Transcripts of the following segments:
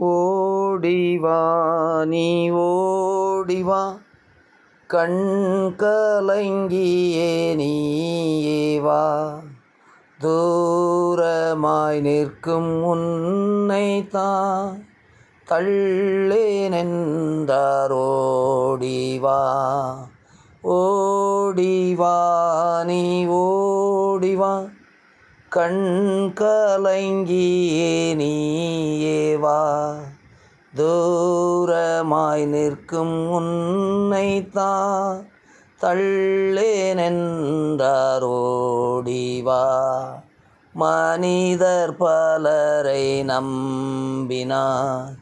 ஓடிவா நீ ஓடிவா. கண் கலங்கியே நீயேவா தூரமாய் நிற்கும் உன்னை தான் தள்ளே நின்றாரோடிவா ஓடிவா நீ ஓடிவா. கண் கலங்கியே நீயே தூரமாய் நிற்கும் உன்னை தான் தள்ளேனென்றார் மனிதர் பலரை நம்பினார்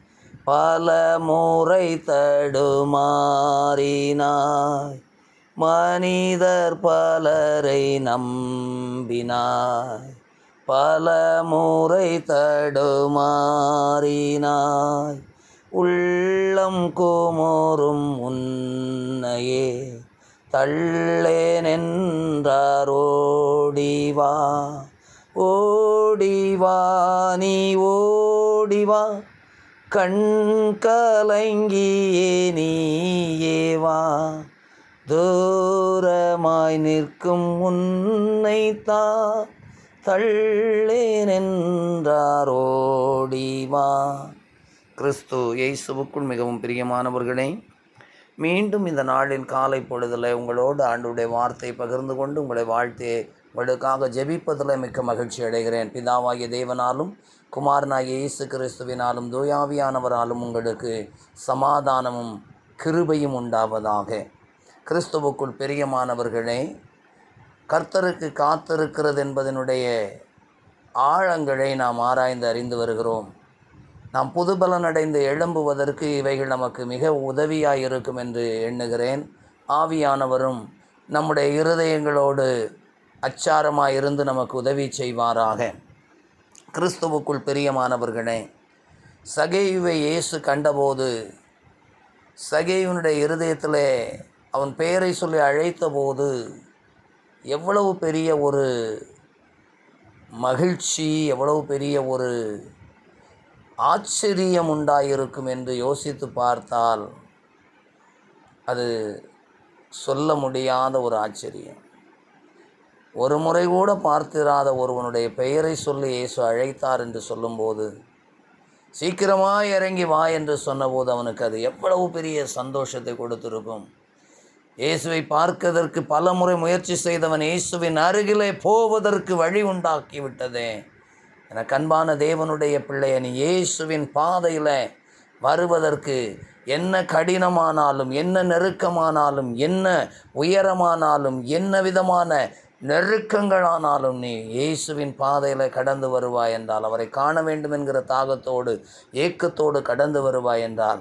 பல முறை தடுமாறினாய் மனிதர் பலரை நம்பினாய் பல முறை தடுமாறினாய். உள்ளம் குமோறும் உன்னையே தள்ளேனென்றார் ஓடிவா ஓடிவா நீ ஓடிவா. கண் கலங்கியே நீயேவா தூரமாய் நிற்கும் உன்னைத்தான் தள்ளே தள்ளேனென்றார் கிறிஸ்து இயேசுவுக்குள் மிகவும் பிரியமானவர்களே மீண்டும் இந்த நாளின் காலை பொழுதில் உங்களோடு ஆண்டுடைய வார்த்தை பகிர்ந்து கொண்டு உங்களை வாழ்த்தே உங்களுக்காக ஜெபிப்பதில் மிக்க மகிழ்ச்சி அடைகிறேன். பிதாவாகிய தேவனாலும் குமாரனாகிய இயேசு கிறிஸ்துவினாலும் தூயாவியானவராலும் உங்களுக்கு சமாதானமும் கிருபையும் உண்டாவதாக. கிறிஸ்துவுக்குள் பெரியமானவர்களே கர்த்தருக்கு காத்திருக்கிறது என்பதனுடைய ஆழங்களை நாம் ஆராய்ந்து அறிந்து வருகிறோம். நாம் புதுபலன் அடைந்து எழும்புவதற்கு இவைகள் நமக்கு மிக உதவியாக இருக்கும் என்று எண்ணுகிறேன். ஆவியானவரும் நம்முடைய இருதயங்களோடு அச்சாரமாக இருந்து நமக்கு உதவி செய்வாராக. கிறிஸ்துவுக்குள் பிரியமானவர்களே சகேயுவை இயேசு கண்டபோது சகேயுனுடைய இருதயத்தில் அவன் பெயரை சொல்லி அழைத்தபோது எவ்வளவு பெரிய ஒரு மகிழ்ச்சி எவ்வளவு பெரிய ஒரு ஆச்சரியம் உண்டாயிருக்கும் என்று யோசித்து பார்த்தால் அது சொல்ல முடியாத ஒரு ஆச்சரியம். ஒரு முறை கூட பார்த்திராத ஒருவனுடைய பெயரை சொல்லி இயேசு அழைத்தார் என்று சொல்லும்போது சீக்கிரமாக இறங்கி வா என்று சொன்னபோது அவனுக்கு அது எவ்வளவு பெரிய சந்தோஷத்தை கொடுத்திருக்கும். இயேசுவை பார்க்கதற்கு பல முறை முயற்சி செய்தவன் இயேசுவின் அருகிலே போவதற்கு வழி உண்டாக்கிவிட்டதே. என எனக்கு அன்பான தேவனுடைய பிள்ளைய நீ இயேசுவின் பாதையில் வருவதற்கு என்ன கடினமானாலும் என்ன நெருக்கமானாலும் என்ன உயரமானாலும் என்ன விதமான நெருக்கங்களானாலும் நீ இயேசுவின் பாதையில் கடந்து வருவாய் என்றால் அவரை காண வேண்டும் என்கிற தாகத்தோடு ஏக்கத்தோடு கடந்து வருவாய் என்றால்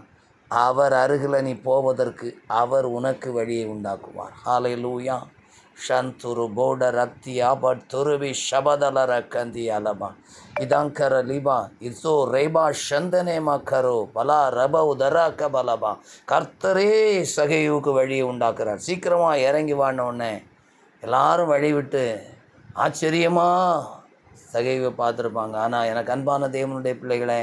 அவர் அருகில் நீ போவதற்கு அவர் உனக்கு வழியை உண்டாக்குவார். ஹாலை லூயா ஷந்துரு போட ரக்தி ஆபட் துருவி ஷபதல ரக்கந்தி அலபா இதாங்கர லிபா இசோ ரேபா சந்தனேமா கரோ பலா ரப உதரா கபலபா கர்த்தரே சகையுக்கு வழியை உண்டாக்குறார். சீக்கிரமாக இறங்கி வானோடனே எல்லாரும் வழிவிட்டு ஆச்சரியமாக சகைவை பார்த்துருப்பாங்க. ஆனால் எனக்கு அன்பான தேவனுடைய பிள்ளைகளே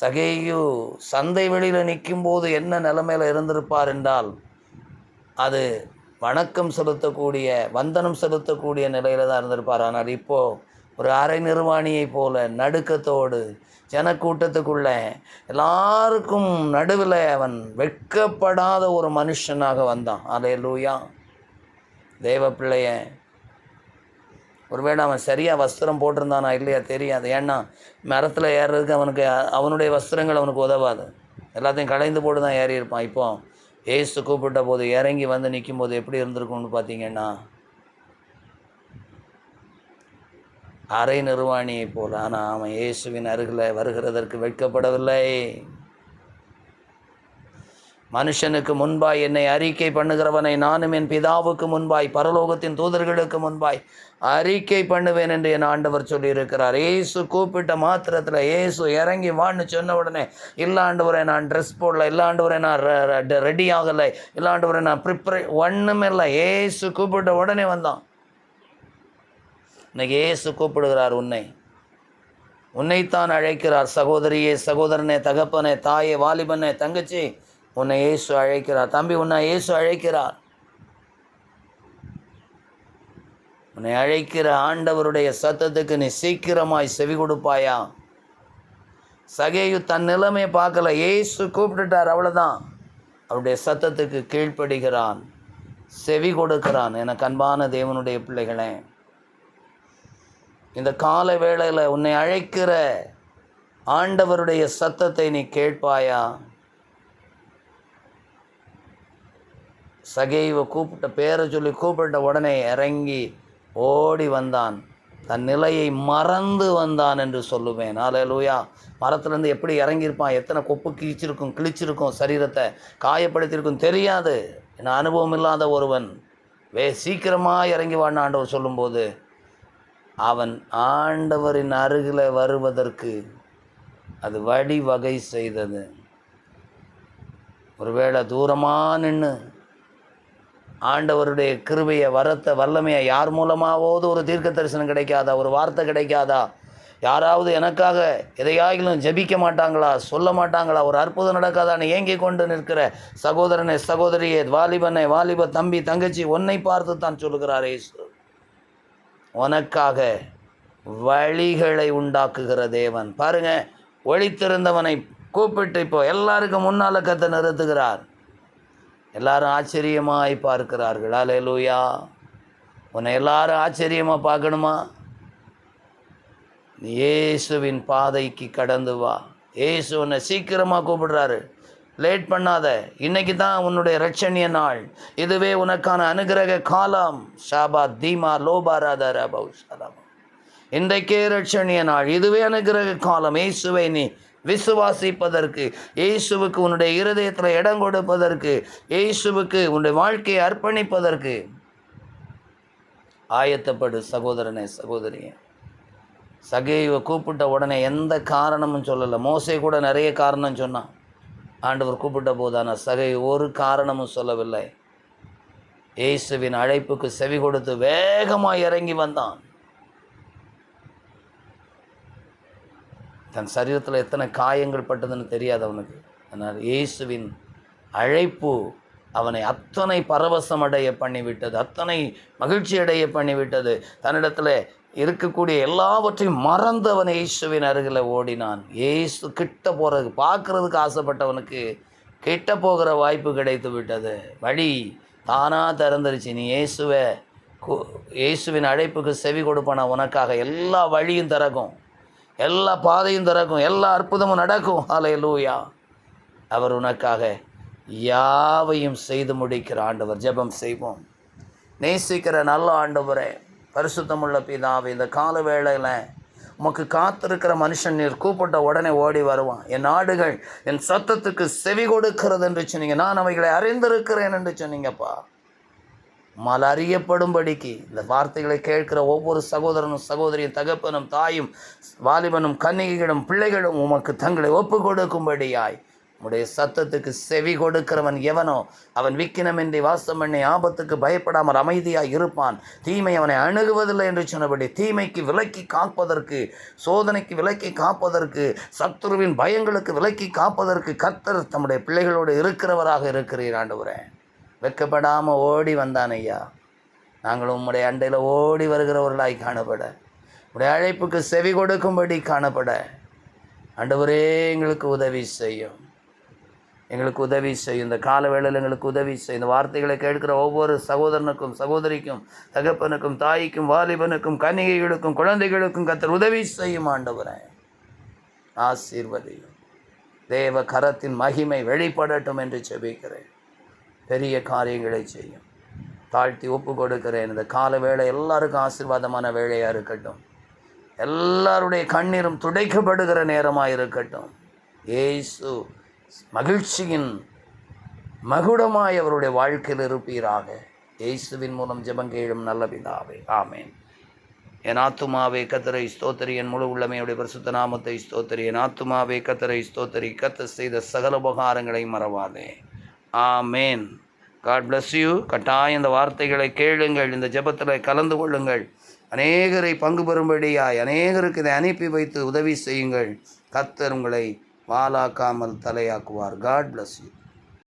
சகேயு சந்தை வெளியில் நிற்கும்போது என்ன நிலைமையில் இருந்திருப்பார் என்றால் அது வணக்கம் செலுத்தக்கூடிய வந்தனம் செலுத்தக்கூடிய நிலையில் தான் இருந்திருப்பார். ஆனால் இப்போது ஒரு அரை நிர்வாணியைப் போல நடுக்கத்தோடு ஜனக்கூட்டத்துக்குள்ள எல்லாருக்கும் நடுவில் அவன் வெட்கப்படாத ஒரு மனுஷனாக வந்தான். அலே லூயா தேவ பிள்ளைய ஒருவேளை அவன் சரியாக வஸ்திரம் போட்டிருந்தானா இல்லையா தெரியாது. ஏன்னா மரத்தில் ஏறுறதுக்கு அவனுக்கு அவனுடைய வஸ்திரங்கள் அவனுக்கு உதவாது. எல்லாத்தையும் கலைந்து போட்டு தான் ஏறி இருப்பான் இப்போ ஏசு கூப்பிட்ட போது இறங்கி வந்து நிற்கும் போது எப்படி இருந்திருக்கும்னு பார்த்தீங்கன்னா அரை நிர்வாணியை போல. ஆனால் அவன் இயேசுவின் அருகில் வருகிறதற்கு வெட்கப்படவில்லை. மனுஷனுக்கு முன்பாய் என்னை அறிக்கை பண்ணுகிறவனை நானும் என் பிதாவுக்கு முன்பாய் பரலோகத்தின் தூதர்களுக்கு முன்பாய் அறிக்கை பண்ணுவேன் என்று என் ஆண்டவர் சொல்லியிருக்கிறார். ஏசு கூப்பிட்ட மாத்திரத்தில் ஏசு இறங்கி வான்னு சொன்ன உடனே இல்லாண்டவரை நான் ட்ரெஸ் போடல இல்லாண்டவரை நான் ரெடி ஆகலை இல்லாண்டவரை நான் ப்ரிப்பரே ஒன்றுமே இல்லை. ஏசு கூப்பிட்ட உடனே வந்தான். இன்னைக்கு ஏசு கூப்பிடுகிறார் உன்னை. உன்னைத்தான் அழைக்கிறார். சகோதரியே சகோதரனே தகப்பனே தாயே வாலிபனே தங்கச்சி உன்னை இயேசு அழைக்கிறார். தம்பி உன்னை இயேசு அழைக்கிறார். உன்னை அழைக்கிற ஆண்டவருடைய சத்தத்துக்கு நீ சீக்கிரமாய் செவி கொடுப்பாயா? சகேயு தன் நிலைமையை பார்க்கல. ஏசு கூப்பிட்டுட்டார் அவ்வளோதான் அவருடைய சத்தத்துக்கு கீழ்ப்படுகிறான். செவி கொடுக்கிறான். எனக்கு அன்பான தேவனுடைய பிள்ளைகளே இந்த கால வேளையில் உன்னை அழைக்கிற ஆண்டவருடைய சத்தத்தை நீ கேட்பாயா? சகைவை கூப்பிட்ட பேரை சொல்லி கூப்பிட்ட உடனே இறங்கி ஓடி வந்தான். தன் நிலையை மறந்து வந்தான் என்று சொல்லுவேன். ஆலையலூயா மரத்துலேருந்து எப்படி இறங்கியிருப்பான்? எத்தனை கொப்பு கிழிச்சிருக்கும் கிழிச்சிருக்கும் சரீரத்தை காயப்படுத்தியிருக்கும் தெரியாது. என் அனுபவம் இல்லாத ஒருவன். வே சீக்கிரமாக இறங்கி வான்னு ஆண்டவர் சொல்லும்போது அவன் ஆண்டவரின் அருகில் வருவதற்கு அது வழிவகை செய்தது. ஒருவேளை தூரமாக நின்று ஆண்டவருடைய கிருபையை வரத்தை வல்லமையை யார் மூலமாவது ஒரு தீர்க்க தரிசனம் கிடைக்காதா? ஒரு வார்த்தை கிடைக்காதா? யாராவது எனக்காக எதையாகிலும் ஜெபிக்க மாட்டாங்களா? சொல்ல மாட்டாங்களா? ஒரு அற்புதம் நடக்காதான்னு ஏங்கி கொண்டு நிற்கிற சகோதரனை சகோதரியே வாலிபனை வாலிப தம்பி தங்கச்சி உன்னை பார்த்து தான் சொல்லுகிறார் இயேசு. உனக்காக வழிகளை உண்டாக்குகிற தேவன். பாருங்க ஒழித்திருந்தவனை கூப்பிட்டு இப்போ எல்லாருக்கும் முன்னால் கத்தை நிறுத்துகிறார். எல்லாரும் ஆச்சரியமாய் பார்க்கிறார்கள். அலையலூயா உன்னை எல்லாரும் ஆச்சரியமாக பார்க்கணுமா? நீ இயேசுவின் பாதைக்கு கடந்து வா. ஏசு உன்னை சீக்கிரமாக கூப்பிடுறாரு. லேட் பண்ணாத. இன்னைக்கு தான் உன்னுடைய ரட்சணிய நாள். இதுவே உனக்கான அனுகிரக காலம். ஷாபா தீமா லோபாராதாரா ரபௌ இன்றைக்கே ரட்சணிய நாள். இதுவே அனுகிரக காலம். இயேசுவை நீ விசுவாசிப்பதற்கு இயேசுவுக்கு உன்னுடைய இருதயத்தில் இடம் கொடுப்பதற்கு இயேசுவுக்கு உன்னுடைய வாழ்க்கையை அர்ப்பணிப்பதற்கு. ஆயத்தப்படு சகோதரனே சகோதரியே. சகைவை கூப்பிட்ட உடனே எந்த காரணமும் சொல்லலை. மோசை கூட நிறைய காரணம் சொன்னான். ஆண்டவர் கூப்பிட்ட போதான சகை ஒரு காரணமும் சொல்லவில்லை. இயேசுவின் அழைப்புக்கு செவி கொடுத்து வேகமாக இறங்கி வந்தான். தன் சரீரத்தில் எத்தனை காயங்கள் பட்டதுன்னு தெரியாது அவனுக்கு. அதனால் இயேசுவின் அழைப்பு அவனை அத்தனை பரவசம் அடைய பண்ணிவிட்டது அத்தனை மகிழ்ச்சி அடைய பண்ணிவிட்டது. தன்னிடத்தில் இருக்கக்கூடிய எல்லாவற்றையும் மறந்து அவன் இயேசுவின் அருகில் ஓடினான். இயேசு கிட்ட போகிறது பார்க்குறதுக்கு ஆசைப்பட்டவனுக்கு கிட்ட போகிற வாய்ப்பு கிடைத்து விட்டது. வழி தானாக திறந்துருச்சு. நீ இயேசுவை கு- இயேசுவின் அழைப்புக்கு செவி கொடுப்பான உனக்காக எல்லா வழியும் திறக்கும். எல்லா பாதையும் திறக்கும் எல்லா அற்புதமும் நடக்கும். ஹalleluya. அவர் உனக்காக யாவையும் செய்து முடிக்கிற ஆண்டவர் ஜெபம் செய்வோம். நேசிக்கிற நல்ல ஆண்டவரே பரிசுத்தமுள்ள பிதாவை இந்த கால வேளையில் உமக்கு காத்திருக்கிற மனுஷன் நீர் கூப்பிட்ட உடனே ஓடி வருவான். என் நாடுகள் என் சத்தத்துக்கு செவி கொடுக்கிறது என்று சொன்னீங்க. நான் அவைகளை அறிந்திருக்கிறேன் என்று சொன்னீங்கப்பா. மலறியப்படும்படிக்கு அறியப்படும்படிக்கு இந்த வார்த்தைகளை கேட்கிற ஒவ்வொரு சகோதரனும் சகோதரியும் தகப்பனும் தாயும் வாலிபனும் கன்னிகைகளும் பிள்ளைகளும் உமக்கு தங்களை ஒப்பு கொடுக்கும்படியாய் உடைய சத்தத்துக்கு செவி கொடுக்கிறவன் எவனோ அவன் விக்கினமின்றி வாசம் பண்ணி ஆபத்துக்கு பயப்படாமல் அமைதியாக இருப்பான். தீமை அவனை அணுகுவதில்லை என்று சொன்னபடி தீமைக்கு விலக்கி காப்பதற்கு சோதனைக்கு விலக்கி காப்பதற்கு சத்துருவின் பயங்களுக்கு விலக்கி காப்பதற்கு கர்த்தர் தம்முடைய பிள்ளைகளோடு இருக்கிறவராக இருக்கிறீர் ஆண்டவரே. வெக்கப்படாமல் ஓடி வந்தான் ஐயா நாங்கள் உம்முடைய அண்டையில் ஓடி வருகிறவர்களாய் காணப்பட. உடைய அழைப்புக்கு செவி கொடுக்கும்படி காணப்பட. ஆண்டவரே எங்களுக்கு உதவி செய்யும். எங்களுக்கு உதவி செய்யும். இந்த கால வேளையில் எங்களுக்கு உதவி செய்யும். இந்த வார்த்தைகளை கேட்கிற ஒவ்வொரு சகோதரனுக்கும் சகோதரிக்கும் தகப்பனுக்கும் தாய்க்கும் வாலிபனுக்கும் கன்னிகைகளுக்கும் குழந்தைகளுக்கும் கத்தர் உதவி செய்யும் ஆண்டவரே. ஆசீர்வதியும். தேவ கரத்தின் மகிமை வெளிப்படட்டும் என்று செபிக்கிறேன் பெரிய காரியங்களை செய்யும். தாழ்த்தி ஒப்பு கொடுக்கிறேன். இந்த கால வேளை எல்லாருக்கும் ஆசீர்வாதமான வேலையாக இருக்கட்டும். எல்லாருடைய கண்ணீரும் துடைக்கப்படுகிற நேரமாக இருக்கட்டும். ஏசு மகிழ்ச்சியின் மகுடமாய் அவருடைய வாழ்க்கையில் இருப்பீராக. இயேசுவின் மூலம் ஜெபங்கேழும் நல்ல பிதாவே. ஆமேன். என் ஆத்துமாவே கத்தரை ஸ்தோத்திரி. என் முழு உள்ளமையுடைய பரிசுத்த நாமத்தை ஸ்தோத்திரி. என் ஆத்துமாவே கத்தரை ஸ்தோத்திரி. கத்த செய்த சகல உபகாரங்களை மறவாதே. ஆமேன். காட் பிளஸ் யூ கட்டாயம் இந்த வார்த்தைகளை கேளுங்கள். இந்த ஜெபத்தில் கலந்து கொள்ளுங்கள். அநேகரை பங்கு பெறும்படியாய் அநேகருக்கு இதை அனுப்பி வைத்து உதவி செய்யுங்கள். கத்தர் உங்களை வாலாக்காமல் தலையாக்குவார். God bless you